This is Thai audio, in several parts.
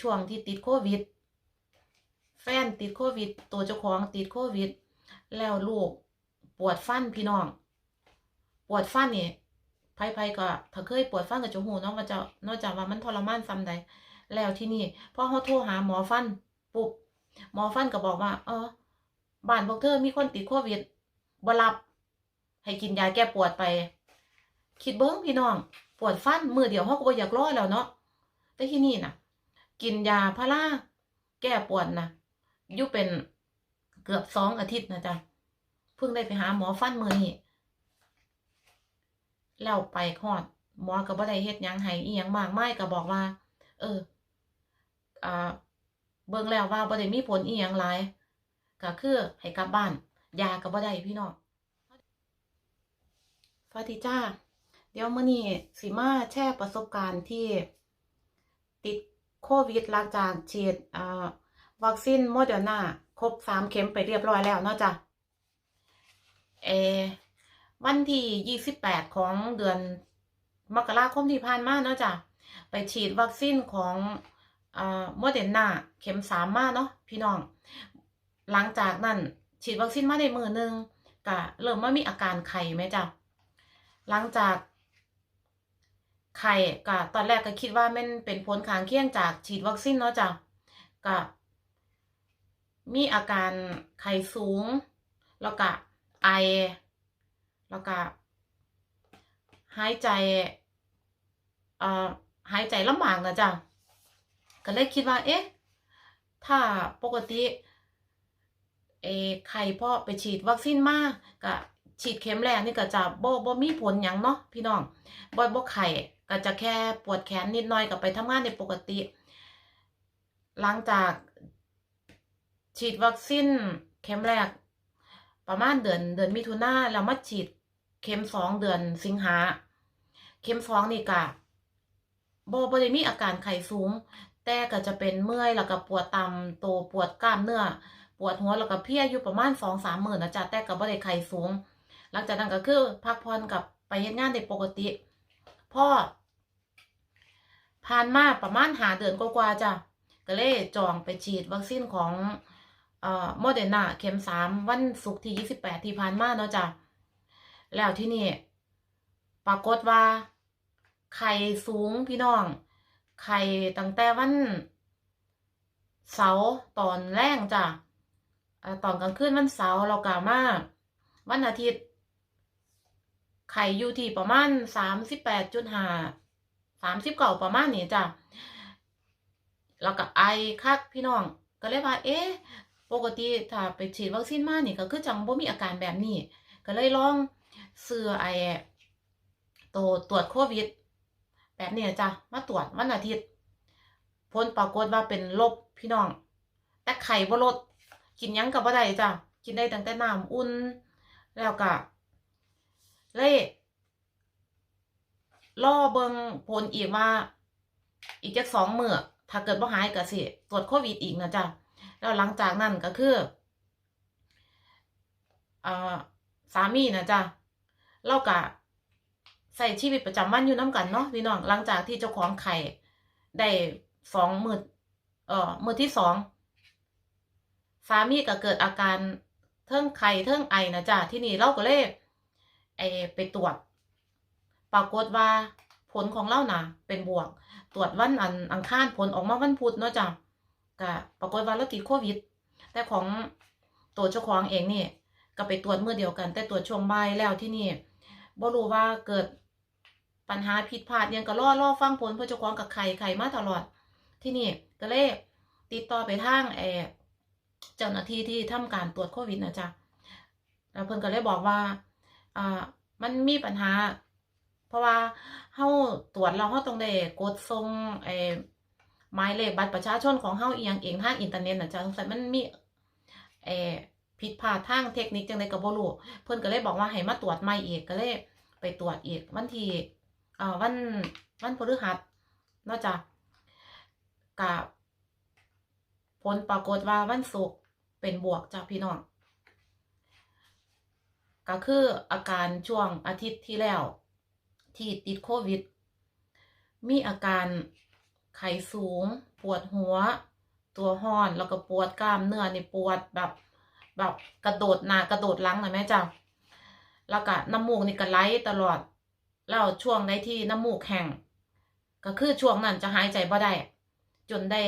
ช่วงที่ติดโควิด แฟนติดโควิด ตัวเจ้าของติดโควิด แล้วลูกปวดฟันพี่น้อง ปวดฟันนี่ไผๆก็ถ้าเคยปวดฟันก็จะหูเนาะว่าจะนอกจากว่ามันทรมานซ้ำใดแล้วที่นี่พอเขาโทรหาหมอฟันปุ๊บหมอฟันก็บอกว่า เออบ้านพวกเธอมีคนติดโควิดบรับให้กินยาแก้ปวดไป คิดเบิ้งพี่น้อง ปวดฟันมือเดียวเขาก็บ่อยากรอแล้วเนาะแต่ที่นี่น่ะ กินยาพาราแก้ปวดนะอยู่เป็นเกือบสองอาทิตย์นะจ๊ะเพิ่งได้ไปหาหมอฟันมือนี่แล้วไปคลอดหมอก็บ่ได้เฮ็ดยังให้อีหยังมากไมายก็บอกว่า เอออ่าเบิ่งแล้วว่าบ่ได้มีผลอีหยังหลายก็คือให้กลับบ้าน ยาก็บ่ได้พี่น้องสวัสดีจ้า เดี๋ยวมื้อนี้สิมาแชร์ประสบการณ์ที่ติด โควิดหลังจากฉีดวัคซีนโมเดอร์นาครบสามเข็มไปเรียบร้อยแล้วเนาะจ้ะเอวันที่ยี่สิบแปดของเดือนมกราคมที่ผ่านมาเนาะจ้ะไปฉีดวัคซีนของโมเดอร์นาเข็มสามมาเนาะพี่น้อง หลังจากนั้นฉีดวัคซีนมาได้มือหนึ่งก็เริ่มมามีอาการไข้ไหมจ้ะหลังจาก ไข่ก็ตอนแรกก็คิดว่ามันเป็นผลข้างเคียงจากฉีดวัคซีนเนาะจ้ะก็มีอาการไข้สูง แล้วก็ไอ แล้วก็หายใจเอ่อหายใจลำบากนะจ้ะก็เลยคิดว่า เอ๊ะ ถ้าปกติเอไข่พ่อไปฉีดวัคซีนมากก็ฉีดเข็มแรกนี่ก็จะบ่บ่มีผลยังเนาะพี่น้องบ่บ่ไข้ ก็จะแค่ปวดแขนนิดหน่อยก็ไปทำงานได้ปกติ หลังจากฉีดวัคซีนเข็มแรก ประมาณเดือนเดือนมิถุนาแล้วมาฉีดเข็มสองเดือนสิงหาเข็มสองนี่ก็บ่บ่ได้มีอาการไข้สูง แต่ก็จะเป็นเมื่อยแล้วก็ปวดตามตัวปวดกล้ามเนื้อ ปวดหัวแล้วก็เพียอยู่ประมาณสองสามหมื่นนะจ๊ะแต่ก็บ่ได้ไข้สูง หลังจากนั้นก็คือพักผ่อนกับไปเฮ็ดงานได้ปกติพ่อ ผ่านมาประมาณหาเดือนกว่าๆจ้ะก็เลยจองไปฉีดวัคซีนของเอ่อโมเดอร์นาเข็มสามวันศุกร์ที่ยี่สิบแปดที่ผ่านมาเนาะจ้ะแล้วที่นี่ปรากฏว่า ไข่สูงพี่น้อง ไข่ตั้งแต่วันเสาร์ตอนแรกจ้ะตอนกลางคืนวันเสาร์เรากะมาวันอาทิตย์ ไข่อยู่ที่ประมาณสามสิบแปดจุดห้า สามสิบเก้าประมาณนี้จ้ะแล้วก็ไอคักพี่น้อง ก็เลยว่า เอ๊ะปกติถ้าไปฉีดวัคซีนมานี่ก็คือจังบ่มีอาการแบบนี้ ก็เลยลองซื้อไอตัวตรวจโควิด แบบนี้จ้ะมาตรวจวันอาทิตย์ผลปรากฏว่าเป็นลบพี่น้อง แต่ไข่บ่ลดกินยังกับบ่ได้จ้ะกินได้ตั้งแต่น้ำอุ่นแล้วก็เลย รอเบิงผลอีกว่า อีกจักสองมือถ้าเกิดบ่หายก็สิตรวจโควิดอีกนะจ๊ะแล้วหลังจากนั้นก็คืออ่าสามีนะจ๊ะเราก็ใส่ชีวิตประจำวันอยู่น้ำกันเนาะพี่น้องหลังจากที่เจ้าของไข่ได้สองมือเอ่อมือที่สองสามีก็เกิดอาการเทิงไข้เทิงไอนะจ๊ะที่นี่เราก็เลยไอไปตรวจ ปรากฏว่าผลของเราน่ะเป็นบวก ตรวจวันอันอังคารผลออกมาวันพุธเนาะจ้ะก็ปรากฏว่าเราติดโควิด แต่ของตัวเจ้าของเองนี่ก็ไปตรวจเมื่อเดียวกัน แต่ตรวจช่วงบ่ายแล้วที่นี่บ่รู้ว่าเกิดปัญหาผิดพลาดยังก็รอรอฟังผลเพราะเจ้าของกับไข่ไข่มาตลอด ที่นี่ก็เลยติดต่อไปทางเออเจ้าหน้าที่ที่ทำการตรวจโควิดนะจ๊ะแล้วเพิ่นก็เลยบอกว่าอ่ามันมีปัญหา เพราะว่าเฮาตรวจแล้วเฮาต้องได้กดส่งไอ้หมายเลขบัตรประชาชนของเฮาอีหยังเองทางอินเทอร์เน็ตน่ะจ้ะสงสัยมันมีเอ่อผิดพลาดทางเทคนิคจังไดก็บ่รู้เพิ่นก็เลยบอกว่าให้มาตรวจใหม่อีกก็เลยไปตรวจอีกวันที่อ่าวันวันพฤหัสเนาะจ้ะกับผลปรากฏว่าวันศุกร์เป็นบวกจ้ะพี่น้องก็คืออาการช่วงอาทิตย์ที่แล้ว ที่ติดโควิด มีอาการไข้สูง ปวดหัว ตัวห้อนแล้วก็ปวดกล้ามเนื้อในปวดแบบแบบกระโดดหนากระโดดหลังนะแม่จ้ะแล้วก็น้ำมูกนี่ก็ไหลตลอด แล้วช่วงใดที่น้ำมูกแห้งก็คือช่วงนั้นจะหายใจบ่ได้ จนได้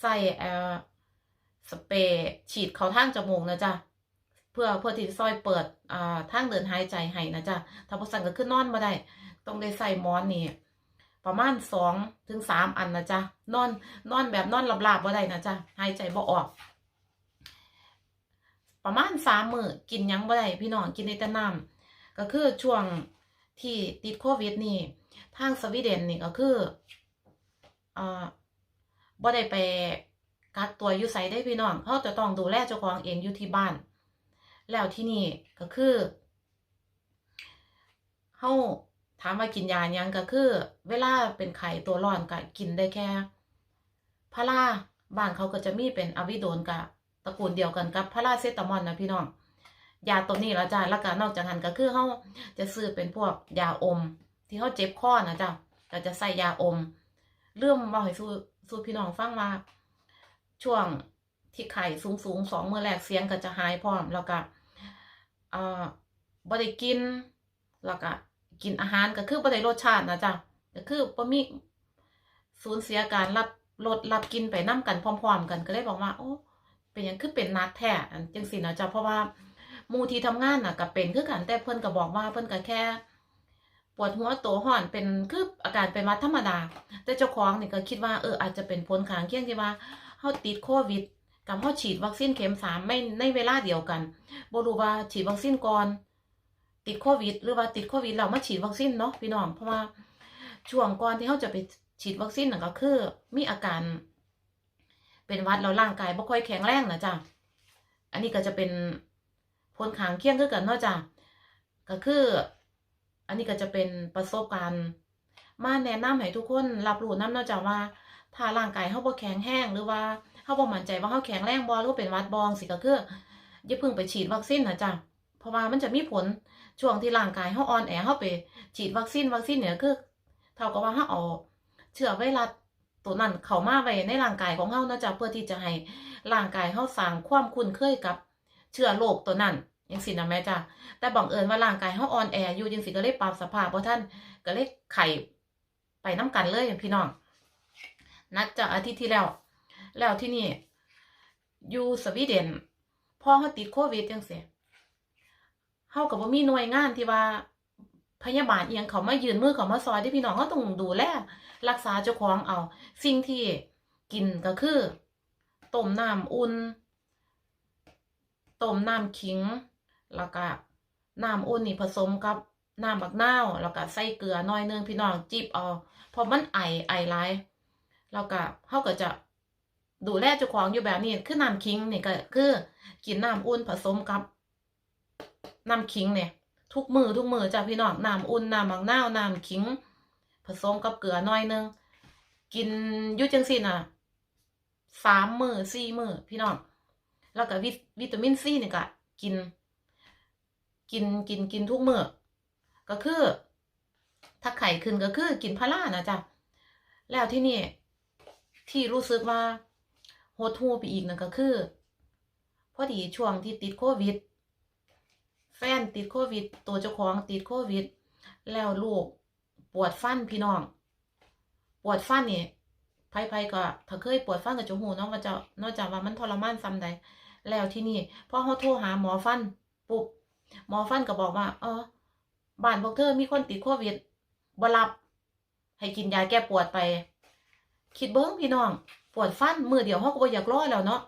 ใส่เอ่อสเปรย์ฉีดเข้าทางจมูกนะจ๊ะ เพื่อเพื่อที่ซอยเปิดอ่าทางเดินหายใจให้นะจ๊ะถ้าบ่สั่นก็คือนอนบ่ได้ต้องได้ใส่มอนนี่ประมาณสองถึงสามอันนะจ๊ะนอนนอนแบบนอนหลับๆบ่ได้นะจ๊ะหายใจบ่ออก ประมาณสามมือกินยังบ่ได้พี่น้องกินได้แต่น้ำก็คือช่วงที่ติดโควิดนี่ ทางสวีเดนนี่ก็คืออ่าบ่ได้ไปกักตัวอยู่ไสได้พี่น้องเขาจะต้องดูแลเจ้าของเองอยู่ที่บ้าน แล้วที่นี่ก็คือเฮาถามว่ากินยายังก็คือ เวลาเป็นไข้ตัวร้อนก็กินได้แค่พาราบ้านเขาก็จะมีเป็นอะวิโดนกับตระกูลเดียวกันกับพาราเซตามอลนะพี่น้องยาตัวนี้ละจ้ะแล้วก็นอกจากนั้นก็คือเฮาจะซื้อเป็นพวกยาอม ที่เฮาเจ็บคอนะจ้ะก็จะใส่ยาอม เรื่องเว้าให้สู้สู้พี่น้องฟังว่าช่วงที่ไข้สูงสูงสองมื้อแรกเสียงก็จะหายพร้อมแล้วก็ เอ่อบ่ได้กินแล้วก็กินอาหารก็คือบ่ได้รสชาตินะจ๊ะก็คือบ่มีสูญเสียการรับรสรับกินไปนํกันพร้อม ๆ กันก็เลยบอกว่า โอ้เป็นยังคือเป็นนักแท้จังซี่นะจ๊ะเพราะว่ามูที่ทำงานน่ะก็เป็นคือกันแต่เพิ่อนก็บอกว่าเพิ่อนก็แค่ ปวดหัวตัวร้อนเป็นคืออาการเป็นหวัดธรรมดา แต่เจ้าของนี่ก็คิดว่าเอออาจจะเป็นผลข้างเคียงที่ว่าเฮาติดโควิด กับเฮาฉีดวัคซีนเข็มสามไม่ในเวลาเดียวกันบรูว่าฉีดวัคซีนก่อน ติดโควิด หรือว่าติดโควิดแล้วมาฉีดวัคซีนเนาะพี่น้องเพราะว่าช่วงก่อนที่เฮาจะไปฉีดวัคซีนน่ะก็คือมีอาการ เป็นวัดแล้วร่างกายบ่ค่อยแข็งแรงนะจ้ะอันนี้ก็จะเป็นผลข้างเคียงคือกันเนาะจ้ะก็คือ อันนี้ก็จะเป็นประสบการณ์มาแนะนำให้ทุกคนรับรู้นำเนาะจ้ะว่า ถ้าร่างกายเฮาบ่แข็งแรงหรือว่า เฮาบ่มั่นใจว่าเฮาแข็งแรงบ่หรือว่าเป็นวัดบ่สิก็คืออย่าเพิ่งไปฉีดวัคซีนนะจ้ะเพราะว่ามันจะมีผลช่วงที่ร่างกายเฮาอ่อนแอเฮาไป ฉีดวัคซีนวัคซีนเนี่ยคือเท่ากับว่าเฮาเอาเชื้อไวรัสตัวนั้นเข้ามาไว้ในร่างกายของเฮานะจ้ะเพื่อที่จะให้ร่างกายเฮาสร้างความคุ้นเคยกับเชื้อโรคตัวนั้นจังซี่นะแม่จ้ะแต่บังเอิญว่าร่างกายเฮาอ่อนแออยู่จังซี่ก็เลยปรับสภาพบ่ทันก็เลยไข้ไปนํกันเลยพี่น้องนัดจากอาทิตย์ที่แล้ว แล้วที่นี่อยู่สวีเดนพอเขาติดโควิดจังซี่เฮากับว่ามีหน่วยงานที่ว่าพยาบาลเอียงเขามายืนมือเขามาซอยที่พี่น้องเขาต้องดูแลรักษาเจ้าของเอา สิ่งที่กินก็คือต้มน้ำอุ่นต้มน้ำขิง แล้วก็น้ำอุ่นนี่ผสมกับน้ำบักนาวแล้วก็ใส่เกลือน่อยนึงพี่น้องจิบเอาเพราะมันไอไอหลายแล้วก็เขาก็จะ ดูแลเจ้าของอยู่แบบนี้ คือน้ำคิงนี่ก็คือกินน้ำอุ่นผสมกับน้ำคิงเนี่ย ทุกมือทุกมือจ้ะพี่น้องน้ำอุ่นน้ำมังนาวน้ำคิง ผสมกับเกลือน่อยนึงกินยุ่จังสิน่ะสามมือสี่มือพี่น้องแล้วก็วิตวิตามินซีนี่ก็กิน กินกินกินทุกมือก็คือ ถ้าไข่ขึ้นก็คือกินพารานะจ๊ะแล้วที่นี่ที่รู้สึกว่า หดหูไปอีกนั่นก็คือ พอดีช่วงที่ติดโควิด แฟนติดโควิด ตัวเจ้าของติดโควิด แล้วลูกปวดฟันพี่น้อง ปวดฟันนี่ไพ่ๆก็ถ้าเคยปวดฟันกับจหูนาะว่าจะนอกจากว่ามันทรมานซ้ำใดแล้วที่นี่พอเขาโทรหาหมอฟันปุ๊บหมอฟันก็บอกว่า เออบ้านพวกเธอมีคนติดโควิดบ่รับ ให้กินยาแก้ปวดไป คิดเบิ้งพี่น้อง ปวดฟันมือเดียวเขาก็บ่อยากร้อยแล้วเนาะ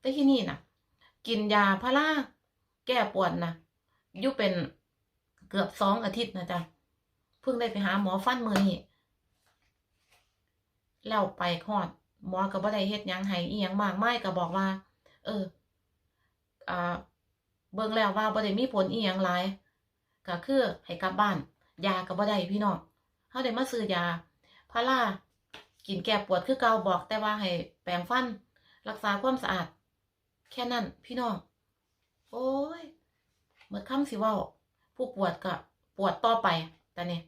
แต่ที่นี่น่ะกินยาพาราแก้ปวดนะอยู่เป็นเกือบสองอาทิตย์นะจ๊ะเพิ่งได้ไปหาหมอฟันมือนี่แล้วไปคลอดหมอก็บ่ได้เฮ็ดยังให้อีหยังมากมายก็บอกว่า เอออ่าเบิ่งแล้วว่าบ่ได้มีผลอีหยังหลายก็คือให้กลับบ้าน ยาก็บ่ได้พี่น้องเฮาได้มาซื้อยาพารา กินแก้ปวดคือเกาบอกแต่ว่าให้แปรงฟัน รักษาความสะอาด แค่นั้นพี่น้อง โอ้ยเมื่อค่ำสิว้าผู้ปวดก็ปวดต่อไปแต่เนี่ย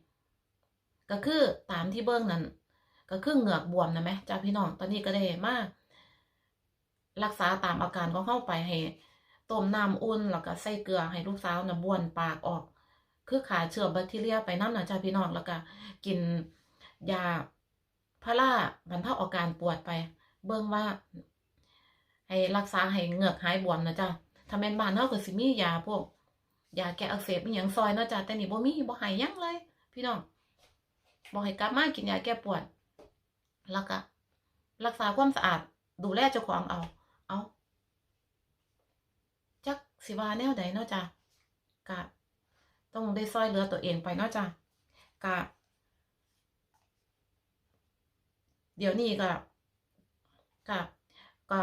ก็คือตามที่เบิ้องนั้น ก็คือเหงือกบวมนะแหมจ้าพี่น้องตอนนี้ก็ได้มารักษาตามอาการของเข้าไปให้ต้มน้ำอุ่นแล้วก็ใส่เกลือให้ลูกสาวน่ะบ้วนปากออก คือขาเชื้อแบคทีเรียไปน้ำหนะจ้าพี่น้องแล้วก็กินยา พราราบรรเทาอาการปวดไป เบิ่งว่า ให้รักษาให้เหงือกหายบวมนะจ้ะถ้าแม่นบ้านเฮาก็สิมียาพวกยาแก้อักเสบอีหยังซอยเนาะจ้ะแต่นี่บ่มีบ่ห้หยังเลย พี่น้องบ่ให้กลับมากินยาแก้ปวดแล้วก็รักษาความสะอาดดูแลเจ้าของเอา เอาจักสิวาแนวใดเนาะจ้ะกะต้องได้ซอยเหลือตัวเองไปเนาะจ้ะกะ เดี๋ยวนี้ก็ก็ก็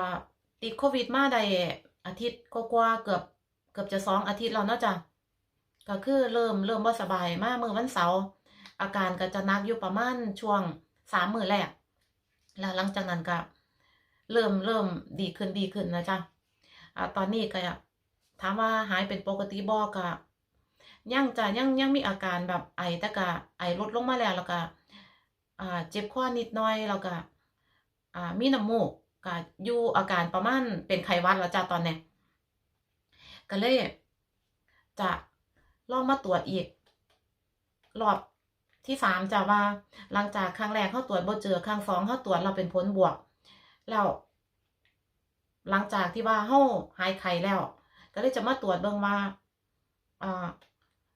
ติดโควิดมาได้อาทิตย์กว่าเกือบเกือบจะสองอาทิตย์แล้วเนาะจ้ะก็คือเริ่มเริ่มบ่สบายมาเมื่อวันเสาร์อาการก็จะนักอยู่ประมาณช่วงสามมือแรกแล้วหลังจากนั้นก็เริ่มเริ่มดีขึ้นดีขึ้นนะจ๊ะอ่าตอนนี้ก็ถามว่าหายเป็นปกติบ่ก็ยังจะยังยังมีอาการแบบไอแต่ก็ไอลดลงมาแล้วแล้วก็อ่า เจ็บคอนิดหน่อยแล้วก็มีน้ำมูกก็อยู่อาการประมาณเป็นไข้หวัดแล้วจ้ะตอนเนี้ยก็เลยจะลองมาตรวจอีกรอบที่สามจะว่าหลังจากครั้งแรกเขาตรวจบ่เจอครั้งสองเขาตรวจเราเป็นผลบวก แล้วหลังจากที่ว่าเขาหายไข้แล้ว ก็เลยจะมาตรวจเบิ่งว่า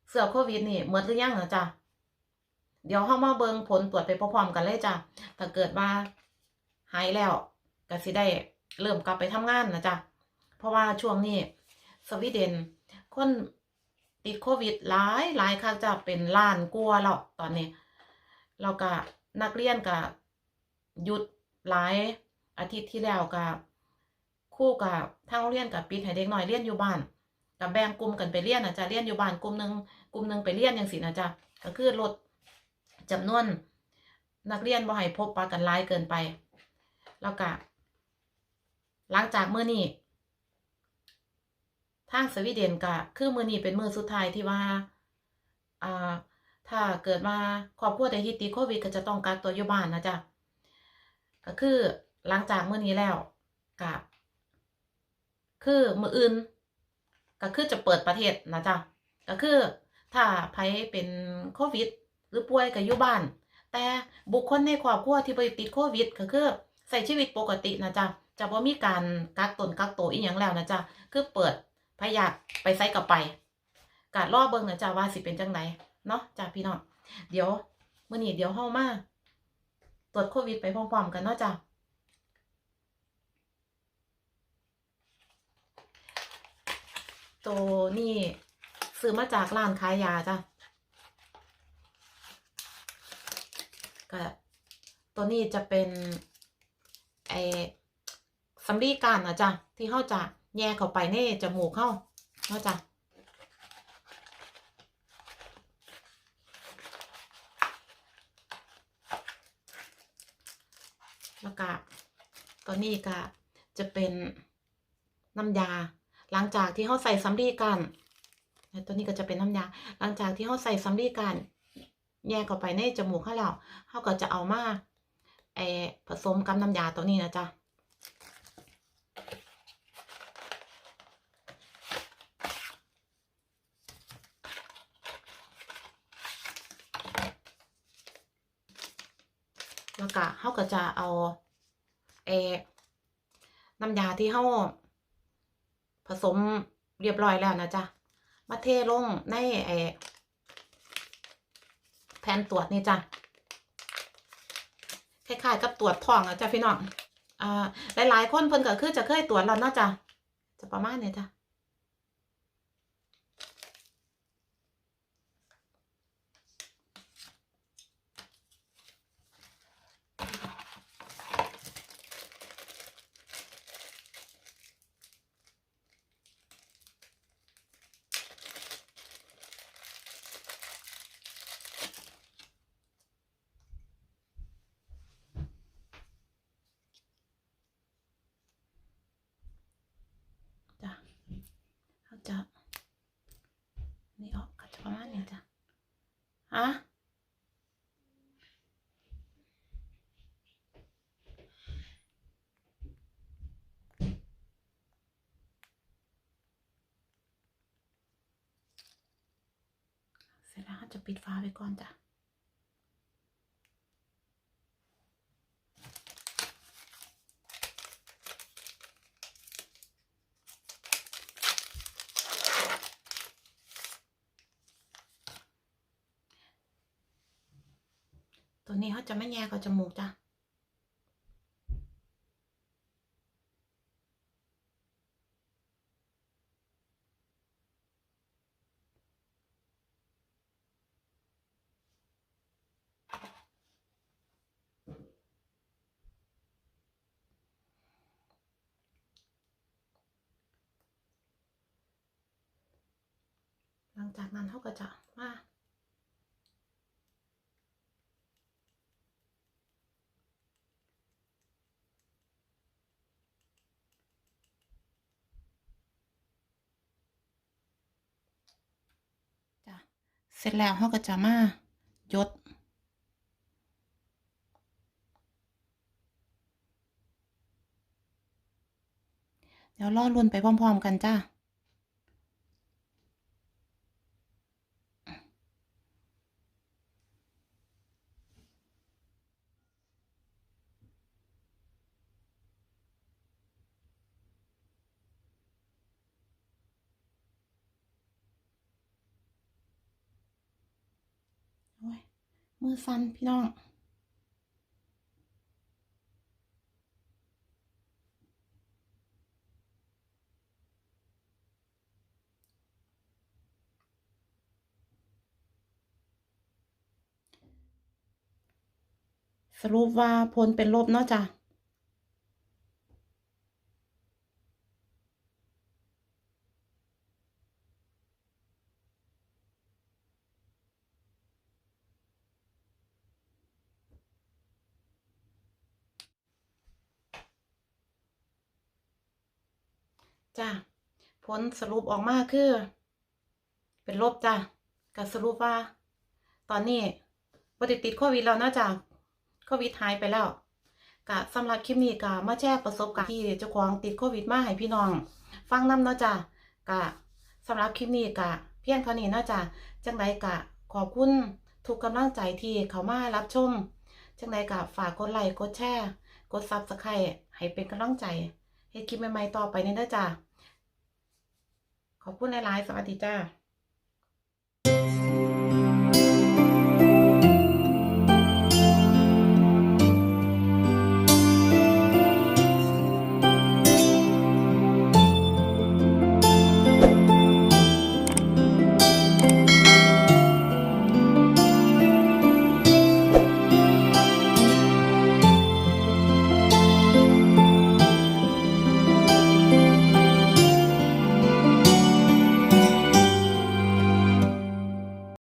เสื้อโควิดนี่หมดหรือยังนะจ้ะ เดี๋ยวเข้ามาเบิงผลตรวจไปพร้อมๆกันเลยจ้ะถ้าเกิดว่าหายแล้วก็สิได้เริ่มกลับไปทำงานนะจ๊ะเพราะว่าช่วงนี้สวีเดนคนติดโควิดหลายหลายคักจะเป็นล้านกลัวาแล้วตอนนี้ เราก็นักเรียนก็หยุดหลายอาทิตย์ที่แล้วก็คู่กับทางเรียนกับปิดให้เด็กหน้อยเรียนอยู่บ้านกับแบ่งกลุ่มกันไปเรียนนะจ๊ะเรียนอยู่บ้านกลุ่มหนึ่งกลุ่มหนึ่งไปเรียนอย่างสินะจ๊ะก็คือลด จำนวนนักเรียนบ่ให้พบปะกันหลายเกินไป แล้วก็หลังจากมื้อนี้ทางสวีเดนก็คือมื้อนี้เป็นมื้อสุดท้ายที่ว่าอ่าถ้าเกิดว่าครอบครัวใดที่ติดโควิดก็จะต้องกักตัวอยู่บ้านนะจ๊ะก็คือหลังจากมื้อนี้แล้วก็คือมื้ออื่น ก็คือจะเปิดประเทศนะจ๊ะก็คือถ้าไผเป็นโควิด รือป่วยก็อยู่บ้าน แต่บุคคลในครอบครัวที่ได้ติดโควิดก็คือใช้ชีวิตปกตินะจ๊ะจะบ่มีการกักตนกักตัวอีหยังแล้วนะจ๊ะคือเปิดพยากไปไสก็ไปกะรอเบิ่งนะจ๊ะว่าสิเป็นจังไดเนาะจ้ะพี่น้องเดี๋ยวเมื้อนี้เดี๋ยวเฮามาตรวจโควิดไปพร้อมๆกันเนาะจ้ะตัวนี้ซื้อมาจากร้านขายยาจ้ะ ก็ตัวนี้จะเป็นไอ้สำลีการนะจ๊ะที่เขาจะแย่เข้าไปในจมูกเข้าเนาะจ๊ะแล้วก็ตัวนี้ก็จะเป็นน้ำยา หลังจากที่เขาใส่สำลีกัน ตัวนี้ก็จะเป็นน้ำยา หลังจากที่เขาใส่สำลีกัน แยกเข้าไปในจมูกเขาแล้วเขาก็จะเอามาไอผสมกับน้ำยาตัวนี้นะจ๊ะแล้วก็เขาก็จะเอาไอน้ำยาที่เขาผสมเรียบร้อยแล้วนะจ๊ะ มาเทลงในไอ แผนตรวจนี่จ้ะคล้ายๆกับตรวจท้องอะจ้ะพี่น้องอ่าหลายๆคนเพิ่นก็คือจะเคยตรวจแล้วเนาะจ้ะจะประมาณนี้จ้ะจ้ะ อะเสร็จแล้วจะปิดฟ้าไปก่อนจ้ะ ตัวนี้เขาจะไม่แย่กับจมูกจ้ะ หลังจากนั้นเขาก็จะมา จ้ะ เส ร็จแล้วเขาก็จะมายด เดี๋ยวรอรุ่นไปพร้อม ๆ กันจ้า โอ้ย มือสั่นพี่น้อง สรุปว่าพลเป็นลบเนาะจ้ะ จ้ะผลสรุปออกมาคือ เป็นลบจ้ะก็สรุปว่า ตอนนี้บ่ได้ติดโควิดแล้วนาะจ้ะโควิดหายไปแล้วก็สำหรับคลิปนี้ก็มาแชร์ประสบการณ์ที่เจ้าของติดโควิดมาให้พี่น้อง ฟังนำเนาะจ้ะก็สำหรับคลิปนี้ก็เพียงเท่านี้เนาะจ้ะจังไดก็ขอบคุณทุกกำลังใจที่เขามารับชม จังไดก็ฝากกดไลค์กดแชร์ กด Subscribe ให้เป็นกำลังใจให้คลิปใหม่ๆต่อไปนี่เด้อจ้ะ ขอบคุณหลายๆสวัสดีจ้า